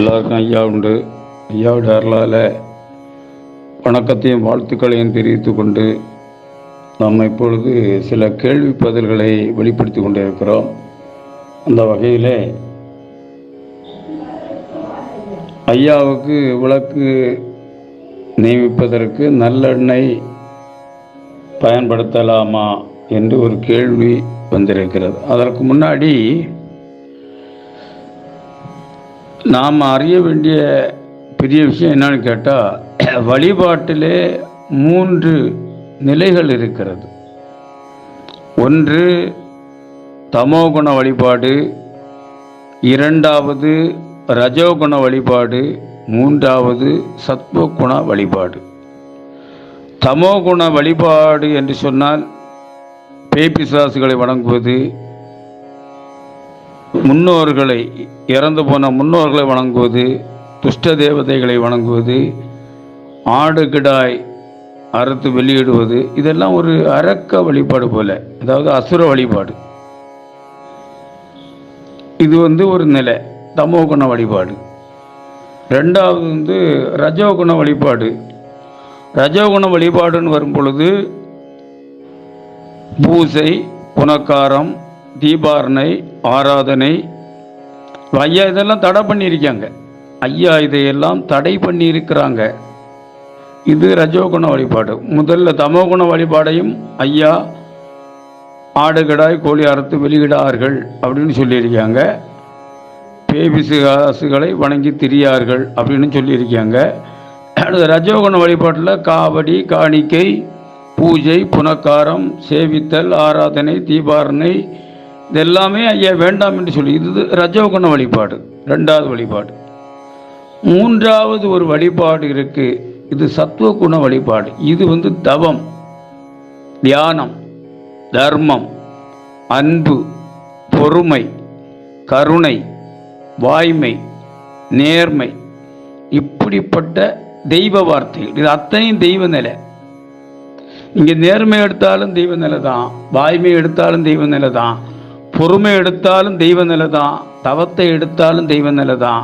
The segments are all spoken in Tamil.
எல்லாருக்கும் ஐயா உண்டு. ஐயாவுடைய அருளால் வணக்கத்தையும் வாழ்த்துக்களையும் தெரிவித்து கொண்டு நாம் இப்பொழுது சில கேள்வி பதில்களை வெளிப்படுத்தி கொண்டிருக்கிறோம். அந்த வகையில் ஐயாவுக்கு விளக்கு நியமிப்பதற்கு நல்லெண்ணெய் பயன்படுத்தலாமா என்று ஒரு கேள்வி வந்திருக்கிறது. அதற்கு முன்னாடி நாம் அறிய வேண்டிய பெரிய விஷயம் என்னன்னு கேட்டால் வழிபாட்டிலே மூன்று நிலைகள் இருக்கிறது. ஒன்று தமோகுண வழிபாடு இரண்டாவது ரஜோகுண வழிபாடு மூன்றாவது சத்வகுண வழிபாடு. தமோகுண வழிபாடு என்று சொன்னால் பேய்பிசாசுகளை வணங்குவது முன்னோர்களை இறந்து போன முன்னோர்களை வணங்குவது துஷ்ட தேவதைகளை வணங்குவது ஆடு கிடாய் அறுத்து வெளியிடுவது இதெல்லாம் ஒரு அரக்க வழிபாடு போல அதாவது அசுர வழிபாடு. இது வந்து ஒரு நிலை தமோகுண வழிபாடு. ரெண்டாவது வந்து ரஜோகுண வழிபாடு. ரஜோகுண வழிபாடுன்னு வரும் பொழுது பூசை புனக்காரம் தீபாரணை ஆராதனை ஐயா இதெல்லாம் தடை பண்ணியிருக்காங்க. ஐயா இதையெல்லாம் தடை பண்ணியிருக்கிறாங்க. இது ரஜோகுண வழிபாடு. முதல்ல தமோகுண வழிபாடையும் ஐயா ஆடுகடாய் கோழி அறுத்து வெளியிடார்கள் அப்படின்னு சொல்லியிருக்காங்க. பேபிசுகாசுகளை வணங்கி திரியார்கள் அப்படின்னு சொல்லியிருக்காங்க. அடுத்த ரஜோகுண வழிபாட்டில் காவடி காணிக்கை பூஜை புனக்காரம் சேவித்தல் ஆராதனை தீபாரணை இதெல்லாமே ஐயா வேண்டாம் என்று சொல்லி இது ரஜோகுண வழிபாடு ரெண்டாவது வழிபாடு. மூன்றாவது ஒரு வழிபாடு இருக்கு இது சத்துவகுண வழிபாடு. இது வந்து தவம் தியானம் தர்மம் அன்பு பொறுமை கருணை வாய்மை நேர்மை இப்படிப்பட்ட தெய்வ வார்த்தைகள். இது அத்தனையும் தெய்வ நிலை. இங்கே நேர்மை எடுத்தாலும் தெய்வ நிலை தான் வாய்மை எடுத்தாலும் தெய்வ நிலை தான் பொறுமை எடுத்தாலும் தெய்வ நிலை தான் தவத்தை எடுத்தாலும் தெய்வ நிலை தான்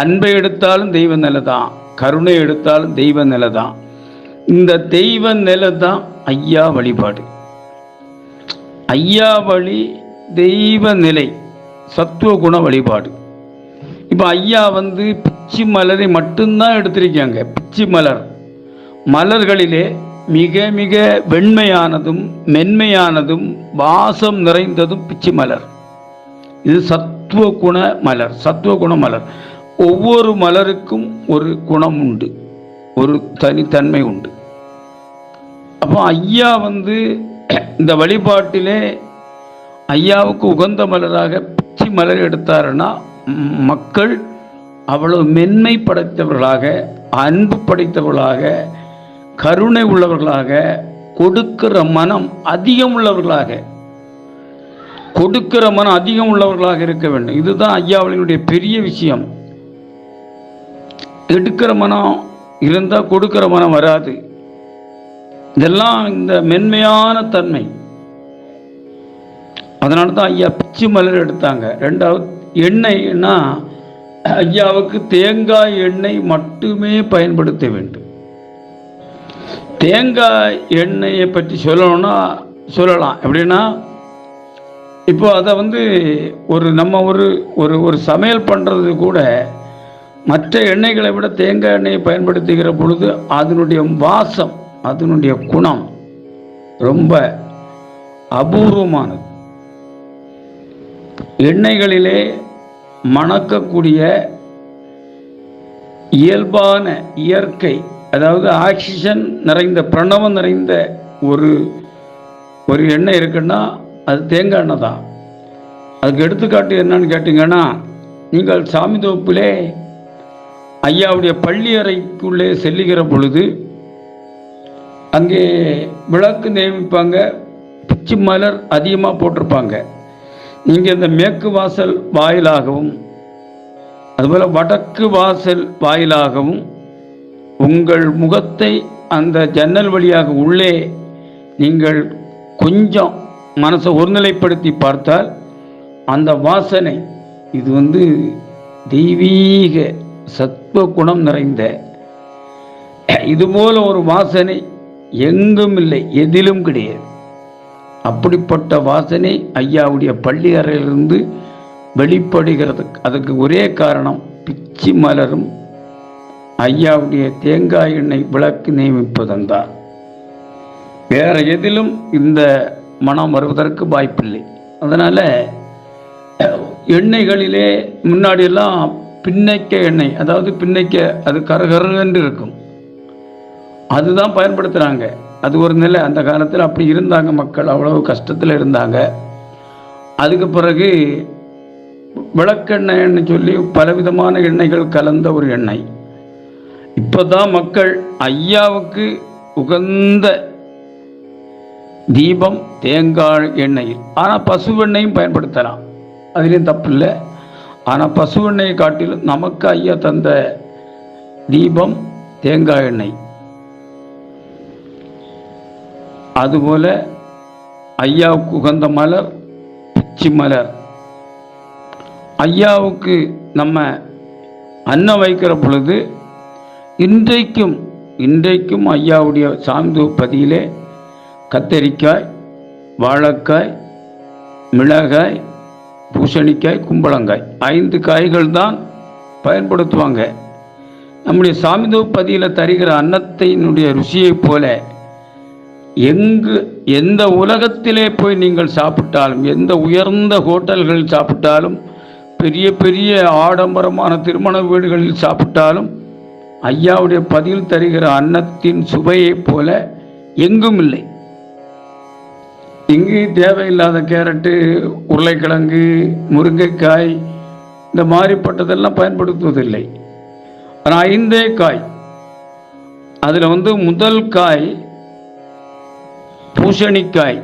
அன்பை எடுத்தாலும் தெய்வ நிலை தான் கருணை எடுத்தாலும் தெய்வ நிலை தான் இந்த தெய்வ நிலை தான் ஐயா வழிபாடு. ஐயா வழி தெய்வ நிலை சத்துவ குண வழிபாடு. இப்போ ஐயா வந்து பிச்சி மலரை மட்டும்தான் எடுத்திருக்காங்க பிச்சி மலர். மலர்களிலே மிக மிக வெண்மையானதும் மென்மையானதும் வாசம் நிறைந்ததும் பிச்சி மலர். இது சத்துவ குண மலர் சத்துவ குண மலர். ஒவ்வொரு மலருக்கும் ஒரு குணம் உண்டு ஒரு தனித்தன்மை உண்டு. அப்போ ஐயா வந்து இந்த வழிபாட்டிலே ஐயாவுக்கு உகந்த மலராக பிச்சி மலர் எடுத்தாருன்னா மக்கள் அவ்வளவு மென்மை படைத்தவர்களாக அன்பு படைத்தவர்களாக கருணை உள்ளவர்களாக கொடுக்கிற மனம் அதிகம் உள்ளவர்களாக கொடுக்கிற மனம் அதிகம் உள்ளவர்களாக இருக்க வேண்டும். இதுதான் ஐயாவளினுடைய பெரிய விஷயம். எடுக்கிற மனம் இருந்தால் கொடுக்கிற மனம் வராது. இதெல்லாம் இந்த மென்மையான தன்மை. அதனால தான் ஐயா பிச்சு மலர் எடுத்தாங்க. ரெண்டாவது எண்ணெய்னா ஐயாவுக்கு தேங்காய் எண்ணெய் மட்டுமே பயன்படுத்த வேண்டும். தேங்காய் எண்ணெயை பற்றி சொல்லணும்னா சொல்லலாம். எப்படின்னா இப்போ அதை வந்து ஒரு நம்ம ஒரு ஒரு ஒரு சமையல் பண்ணுறது கூட மற்ற எண்ணெய்களை விட தேங்காய் எண்ணெயை பயன்படுத்துகிற பொழுது அதனுடைய வாசம் அதனுடைய குணம் ரொம்ப அபூர்வமானது. எண்ணெய்களிலே மணக்கக்கூடிய இயல்பான இயற்கை அதாவது ஆக்சிஜன் நிறைந்த பிரணவம் நிறைந்த ஒரு ஒரு எண்ணெய் இருக்குன்னா அது தேங்காய் எண்ணெய் தான். அதுக்கு எடுத்துக்காட்டு என்னன்னு கேட்டிங்கன்னா நீங்கள் சாமி தோப்பிலே ஐயாவுடைய பள்ளி அறைக்குள்ளே செல்லுகிற பொழுது அங்கே விளக்கு நியமிப்பாங்க பிச்சு மலர் அதிகமாக போட்டிருப்பாங்க. நீங்கள் இந்த மேற்கு வாசல் வாயிலாகவும் அதுபோல் வடக்கு வாசல் வாயிலாகவும் உங்கள் முகத்தை அந்த ஜன்னல் வழியாக உள்ளே நீங்கள் கொஞ்சம் மனசை ஒருநிலைப்படுத்தி பார்த்தால் அந்த வாசனை இது வந்து தெய்வீக சத்துவ குணம் நிறைந்த இதுபோல ஒரு வாசனை எங்கும் இல்லை எதிலும் கிடையாது. அப்படிப்பட்ட வாசனை ஐயாவுடைய பள்ளி அறையிலிருந்து வெளிப்படுகிறது. அதுக்கு ஒரே காரணம் பிச்சி மலரும் ஐயாவுடைய தேங்காய் எண்ணெய் விளக்கு நியமிப்பதன்தான் வேற எதிலும் இந்த மனம் வருவதற்கு வாய்ப்பில்லை. அதனால எண்ணெய்களிலே முன்னாடியெல்லாம் பின்னைக்க எண்ணெய் அதாவது பின்னைக்க அது கரகரன்னு இருக்கும். அதுதான் பயன்படுத்துகிறாங்க அது ஒரு நிலை. அந்த காலத்தில் அப்படி இருந்தாங்க மக்கள். அவ்வளவு கஷ்டத்தில் இருந்தாங்க. அதுக்கு பிறகு விளக்கெண்ணெய்ன்னு சொல்லி பலவிதமான எண்ணெய்கள் கலந்த ஒரு எண்ணெய். இப்போ தான் மக்கள் ஐயாவுக்கு உகந்த தீபம் தேங்காய் எண்ணெயில். ஆனால் பசு பயன்படுத்தலாம். அதுலேயும் தப்பு இல்லை ஆனால் பசுவெண்ணையை காட்டிலும் நமக்கு ஐயா தந்த தீபம் தேங்காய் எண்ணெய். அதுபோல ஐயாவுக்கு உகந்த மலர் பிச்சி மலர். ஐயாவுக்கு நம்ம அன்னம் வைக்கிற பொழுது இன்றைக்கும் இன்றைக்கும் ஐயாவுடைய சாந்து பதியிலே கத்தரிக்காய் வாழைக்காய் மிளகாய் பூசணிக்காய் கும்பளங்காய் ஐந்து காய்கள் தான் பயன்படுத்துவாங்க. நம்முடைய சாமிதோ பதியில் தருகிற அன்னத்தினுடைய ருசியைப் போல எங்கு எந்த உலகத்திலே போய் நீங்கள் சாப்பிட்டாலும் எந்த உயர்ந்த ஹோட்டல்களில் சாப்பிட்டாலும் பெரிய பெரிய ஆடம்பரமான திருமண வீடுகளில் சாப்பிட்டாலும் ஐயாவுடைய பதில் தருகிற அன்னத்தின் சுவையைப் போல எங்கும் இல்லை. இங்கு தேவையில்லாத கேரட்டு உருளைக்கிழங்கு முருங்கைக்காய் இந்த மாதிரிப்பட்டதெல்லாம் பயன்படுத்துவதில்லை. ஆனால் ஐந்தே காய் அதில் வந்து முதல் காய் பூசணிக்காய்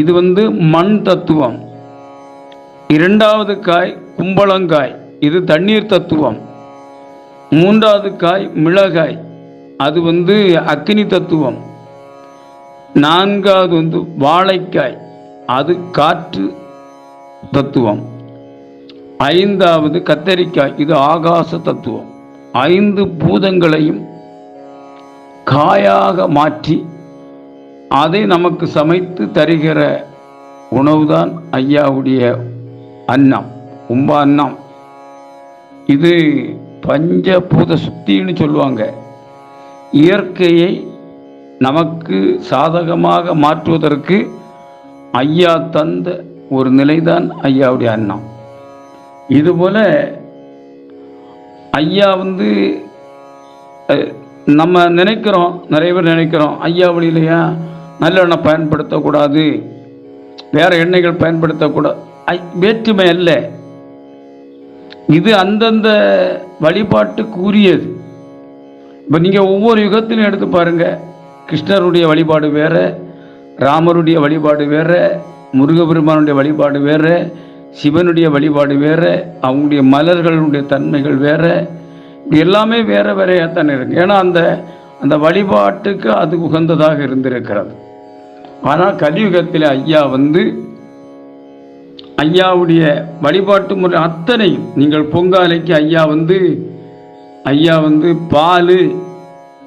இது வந்து மண் தத்துவம். இரண்டாவது காய் கும்பளங்காய் இது தண்ணீர் தத்துவம். மூன்றாவது காய் மிளகாய். அது வந்து அக்னி தத்துவம். நான்காவது வந்து வாழைக்காய். அது காற்று தத்துவம். ஐந்தாவது கத்தரிக்காய். இது ஆகாச தத்துவம். ஐந்து பூதங்களையும் காயாக மாற்றி அதை நமக்கு சமைத்து தருகிற உணவுதான் ஐயாவுடைய அன்னம் கும்ப அன்னம். இது பஞ்சபூத சுத்தின்னு சொல்லுவாங்க. இயற்கையை நமக்கு சாதகமாக மாற்றுவதற்கு ஐயா தந்த ஒரு நிலைதான் ஐயாவுடைய அண்ணம் இதுபோல ஐயா வந்து நம்ம நினைக்கிறோம் நிறைய பேர் நினைக்கிறோம் ஐயா வழியிலையா நல்லெண்ணெய் பயன்படுத்தக்கூடாது வேற எண்ணெய்கள் பயன்படுத்தக்கூடாது ஐ- வேற்றுமை அல்ல. இது அந்தந்த வழிபாட்டுக்குரியது இப்போ நீங்கள் ஒவ்வொரு யுகத்திலும் எடுத்து பாருங்க. கிருஷ்ணருடைய வழிபாடு வேறு ராமருடைய வழிபாடு வேறு முருகபெருமானுடைய வழிபாடு வேறு சிவனுடைய வழிபாடு வேறு அவங்களுடைய மலர்களுடைய தன்மைகள் வேறு. இது எல்லாமே வேறையாக வேறையாகத்தான் இருக்கு. ஏன்னா அந்த அந்த வழிபாட்டுக்கு அது உகந்ததாக இருந்திருக்கிறது. ஆனால் கலியுகத்தில் ஐயா வந்து ஐயாவுடைய வழிபாட்டு முறை அத்தனையும். நீங்கள் பொங்காலைக்கு ஐயா வந்து ஐயா வந்து பால்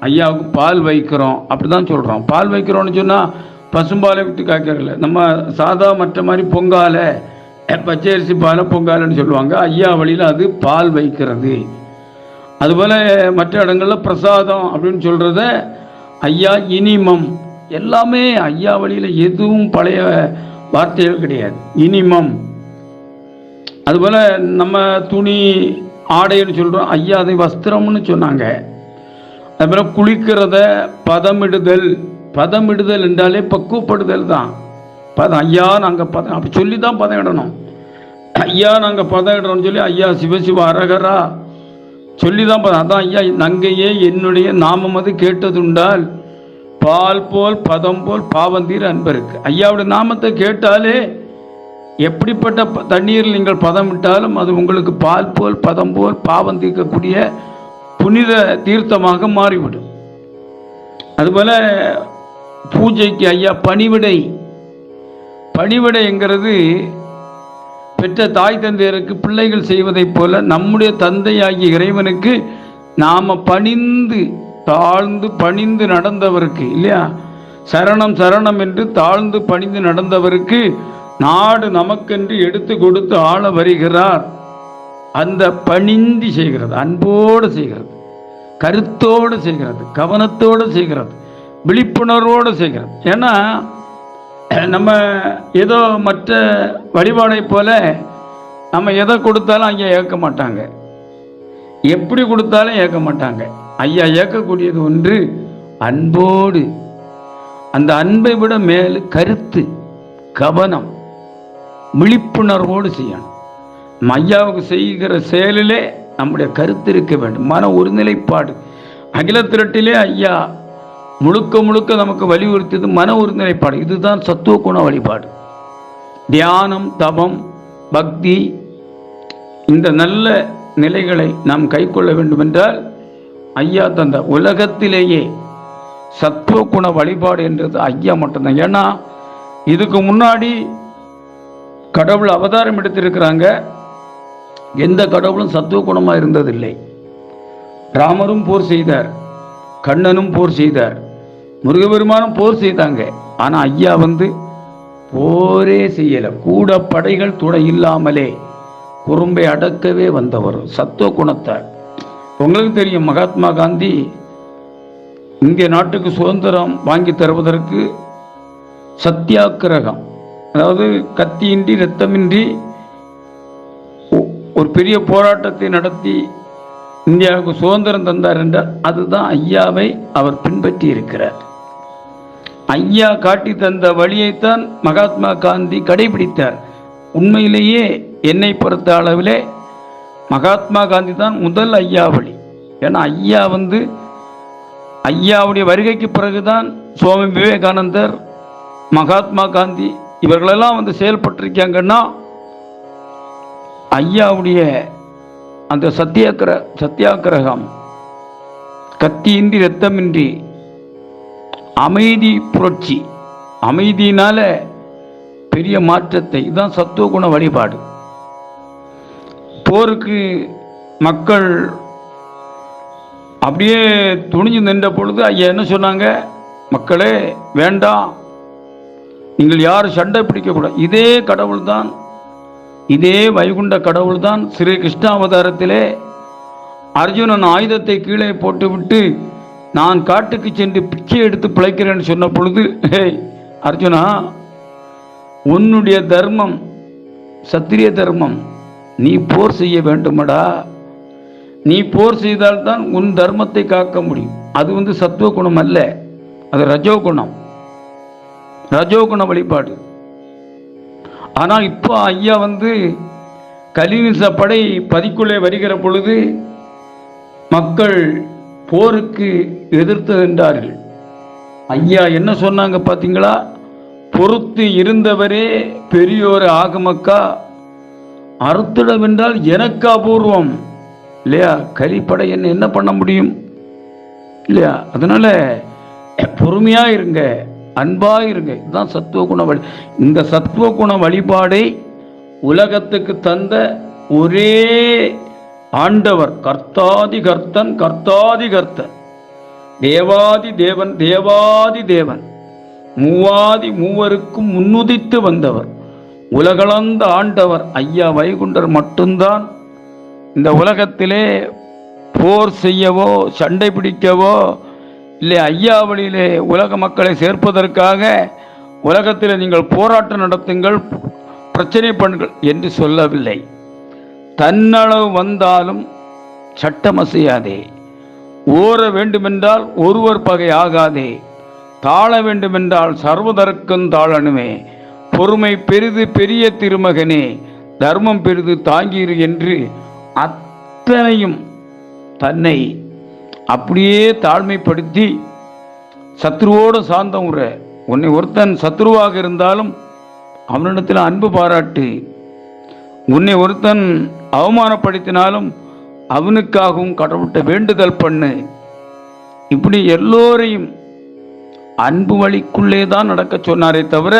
ஐயாவுக்கு பால் வைக்கிறோம். அப்படி தான் சொல்கிறோம் பால் வைக்கிறோம்னு சொன்னால் பசும்பாலை விட்டு காய்க்கறல நம்ம சாதா மற்ற மாதிரி பொங்காலை பச்சரிசி பாலை பொங்காலைன்னு சொல்லுவாங்க. ஐயா வழியில் அது பால் வைக்கிறது. அதுபோல் மற்ற இடங்களில் பிரசாதம் அப்படின்னு சொல்கிறத ஐயா இனிமம். எல்லாமே ஐயா வழியில் எதுவும் பழைய வார்த்தைகள் கிடையாது. இனிமம். அதுபோல் நம்ம துணி ஆடைன்னு சொல்கிறோம் ஐயா அதை வஸ்திரம்னு சொன்னாங்க. அதுபோல் குளிக்கிறத பதமிடுதல். பதமிடுதல் என்றாலே பக்குவப்படுதல் தான். பதம் ஐயா நாங்கள் பதம் அப்படி சொல்லி தான் பதம் இடணும். ஐயா நாங்கள் பதம் இடணும்னு சொல்லி ஐயா சிவசிவ அரகரா சொல்லி தான் பதம். அதான் ஐயா நங்கையே என்னுடைய நாமம் அது கேட்டதுண்டால் பால் போல் பதம் போல் பாவந்தீர் அன்பருக்கு. ஐயாவுடைய நாமத்தை கேட்டாலே எப்படிப்பட்ட ப- தண்ணீரில் நீங்கள் பதம் விட்டாலும் அது உங்களுக்கு பால் போல் பதம் போல் பாவம் தீர்க்கக்கூடிய புனித தீர்த்தமாக மாறிவிடும். அதுபோல பூஜைக்கு ஐயா பணிவிடை. பணிவிடைங்கிறது பெற்ற தாய் தந்தையருக்கு பிள்ளைகள் செய்வதைப் போல நம்முடைய தந்தையாகிய இறைவனுக்கு நாம் பணிந்து தாழ்ந்து பணிந்து நடந்தவருக்கு இல்லையா? சரணம் சரணம் என்று தாழ்ந்து பணிந்து நடந்தவருக்கு நாடு நமக்கென்று எடுத்து கொடுத்து ஆள வருகிறார். அந்த பணிந்து செய்கிறது அன்போடு செய்கிறது கருத்தோடு செய்கிறது கவனத்தோடு செய்கிறது விழிப்புணர்வோடு செய்கிறது. ஏன்னா நம்ம ஏதோ மற்ற வழிபாடை போல நம்ம எதை கொடுத்தாலும் அங்கே ஏற்க மாட்டாங்க. எப்படி கொடுத்தாலும் ஏற்க மாட்டாங்க. ஐயா ஏற்கக்கூடியது ஒன்று அன்போடு. அந்த அன்பை விட மேல் கருத்து கவனம் விழிப்புணர்வோடு செய்யணும். நம்ம ஐயாவுக்கு செய்கிற செயலிலே நம்முடைய கருத்து இருக்க வேண்டும். மன ஒருநிலைப்பாடு. அகில திரட்டிலே ஐயா முழுக்க முழுக்க நமக்கு வலியுறுத்தியது மன ஒருநிலைப்பாடு. இதுதான் சத்துவ குண வழிபாடு. தியானம் தபம் பக்தி இந்த நல்ல நிலைகளை நாம் கைக்கொள்ள வேண்டுமென்றால் ஐயா தந்த உலகத்திலேயே சத்துவ குண வழிபாடு என்றது ஐயா மட்டும்தான். ஏன்னா இதுக்கு முன்னாடி கடவுள் அவதாரம் எடுத்திருக்கிறாங்க. எந்த கடவுளும் சத்துவ குணமாக இருந்ததில்லை. ராமரும் போர் செய்தார். கண்ணனும் போர் செய்தார். முருகபெருமானும் போர் செய்தாங்க. ஆனால் ஐயா வந்து போரே செய்யலை. கூட படைகள் துணை இல்லாமலே குறும்பை அடக்கவே வந்தவர். சத்துவ குணத்தார் உங்களுக்கு தெரியும் மகாத்மா காந்தி இந்திய நாட்டுக்கு சுதந்திரம் வாங்கி தருவதற்கு சத்தியாக்கிரகம். அதாவது கத்தியின்றி இரத்தமின்றி ஒ- ஒரு பெரிய போராட்டத்தை நடத்தி இந்தியாவுக்கு சுதந்திரம் தந்தார் என்றால் அதுதான் ஐயாவை அவர் பின்பற்றி இருக்கிறார். ஐயா காட்டி தந்த வழியைத்தான் மகாத்மா காந்தி கடைபிடித்தார். உண்மையிலேயே என்னை பொறுத்த அளவிலே மகாத்மா காந்தி தான் முதல் ஐயா வழி ஏன்னா ஐயா வந்து ஐயாவுடைய வருகைக்கு பிறகுதான் சுவாமி விவேகானந்தர் மகாத்மா காந்தி இவர்களெல்லாம் வந்து செயல்பட்டிருக்காங்கன்னா ஐயாவுடைய அந்த சத்தியாகிர சத்தியாகிரகம் கத்தியின்றி ரத்தமின்றி அமைதி புரட்சி அமைதியினால பெரிய மாற்றத்தை. இதுதான் சத்துவ குண வழிபாடு. போருக்கு மக்கள் அப்படியே துணிஞ்சு நின்ற பொழுது ஐயா என்ன சொன்னாங்க? மக்களே வேண்டாம். நீங்கள் யாரும் சண்டை பிடிக்கக்கூடாது இதே கடவுள் தான் இதே வைகுண்ட கடவுள் தான் ஸ்ரீ கிருஷ்ணாவதாரத்திலே அர்ஜுனன் ஆயுதத்தை கீழே போட்டுவிட்டு நான் காட்டுக்கு சென்று பிச்சை எடுத்து பிழைக்கிறேன்னு சொன்ன பொழுது ஹேய் அர்ஜுனா உன்னுடைய தர்மம் சத்திரிய தர்மம் நீ போர் செய்ய வேண்டுமடா. நீ போர் செய்தால்தான் உன் தர்மத்தை காக்க முடியும். அது வந்து சத்துவ குணம் அல்ல. அது ரஜோ குணம். ரஜோ குண வழிபாடு. ஆனால் இப்போ ஐயா வந்து கலினிச படை பதிக்குள்ளே வருகிற பொழுது மக்கள் போருக்கு எதிர்த்து நின்றார்கள். ஐயா என்ன சொன்னாங்க பார்த்தீங்களா? பொறுத்து இருந்தவரே பெரியோர் ஆகமக்கா? அறுத்திடம் என்றால் எனக்கு அபூர்வம். இல்லையா? கலிப்படை என்ன என்ன பண்ண முடியும்? இல்லையா? அதனால பொறுமையாக இருங்க. அன்பாக இருங்க. இதுதான் சத்துவ குண வழி. இந்த சத்துவ குண வழிபாடை உலகத்துக்கு தந்த ஒரே ஆண்டவர் கர்த்தாதி கர்த்தன் கர்த்தாதி கர்த்தன் தேவாதி தேவன் தேவாதி தேவன். மூவாதி மூவருக்கும் முன்னுதித்து வந்தவர். உலகளந்த ஆண்டவர் ஐயா வைகுண்டர் மட்டும்தான் இந்த உலகத்திலே போர் செய்யவோ சண்டை பிடிக்கவோ இல்லை ஐயா வழியிலே உலக மக்களை சேர்ப்பதற்காக உலகத்தில் நீங்கள் போராட்டம் நடத்துங்கள் பிரச்சனை பண்ணுங்கள் என்று சொல்லவில்லை. தன்னளவு வந்தாலும் சட்டம் அசையாதே. ஓர வேண்டுமென்றால் ஒருவர் பகை ஆகாதே. தாழ வேண்டுமென்றால் சர்வதற்கும் தாழணுமே. பொறுமை பெரிது பெரிய திருமகனே தர்மம் பெரிது தாங்கியிரு என்று அத்தனையும் தன்னை அப்படியே தாழ்மைப்படுத்தி சத்ருவோடு சாந்தம் உற உன்னை ஒருத்தன் சத்ருவாக இருந்தாலும் அவனிடத்தில் அன்பு பாராட்டு. உன்னை ஒருத்தன் அவமானப்படுத்தினாலும் அவனுக்காகவும் கடவுள்கிட்ட வேண்டுதல் பண்ணு. இப்படி எல்லோரையும் அன்பு வழிக்குள்ளே தான் நடக்க சொன்னாரே தவிர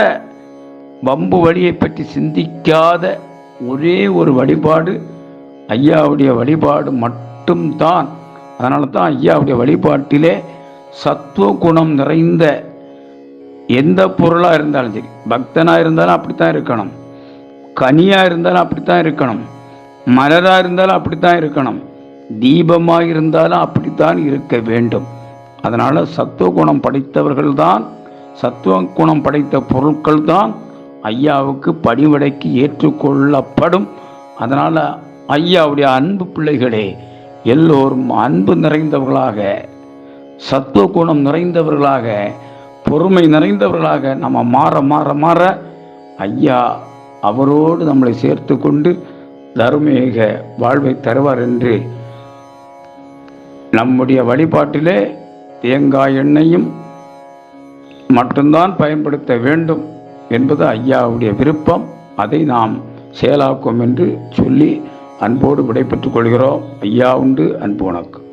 வம்பு வழியை பற்றி சிந்திக்காத ஒரே ஒரு வழிபாடு ஐயாவுடைய வழிபாடு மட்டும்தான். அதனால தான் ஐயாவுடைய வழிபாட்டிலே சத்துவ குணம் நிறைந்த எந்த பொருளாக இருந்தாலும் சரி பக்தனாக இருந்தாலும் அப்படித்தான் இருக்கணும். கனியாக இருந்தாலும் அப்படித்தான் இருக்கணும். மலராக இருந்தாலும் அப்படித்தான் இருக்கணும். தீபமாக இருந்தாலும் அப்படித்தான் இருக்க வேண்டும். அதனால் சத்துவ குணம் படைத்தவர்கள் தான் சத்துவ குணம் படைத்த பொருட்கள் தான் ஐயாவுக்கு பணிவிடைக்கு ஏற்றுக்கொள்ளப்படும். அதனால் ஐயாவுடைய அன்பு பிள்ளைகளே எல்லோரும் அன்பு நிறைந்தவர்களாக சத்துவ குணம் நிறைந்தவர்களாக பொறுமை நிறைந்தவர்களாக நம்ம மாற மாற மாற ஐயா அவரோடு நம்மளை சேர்த்து கொண்டு தர்மீக வாழ்வை தருவார் என்று நம்முடைய வழிபாட்டிலே தேங்காய் எண்ணெயும் மட்டும்தான் பயன்படுத்த வேண்டும். என்பது ஐயாவுடைய விருப்பம். அதை நாம் செயலாக்கும் என்று சொல்லி அன்போடு விடைபெற்றுக் கொள்கிறோம். ஐயா உண்டு அன்பு உனக்கு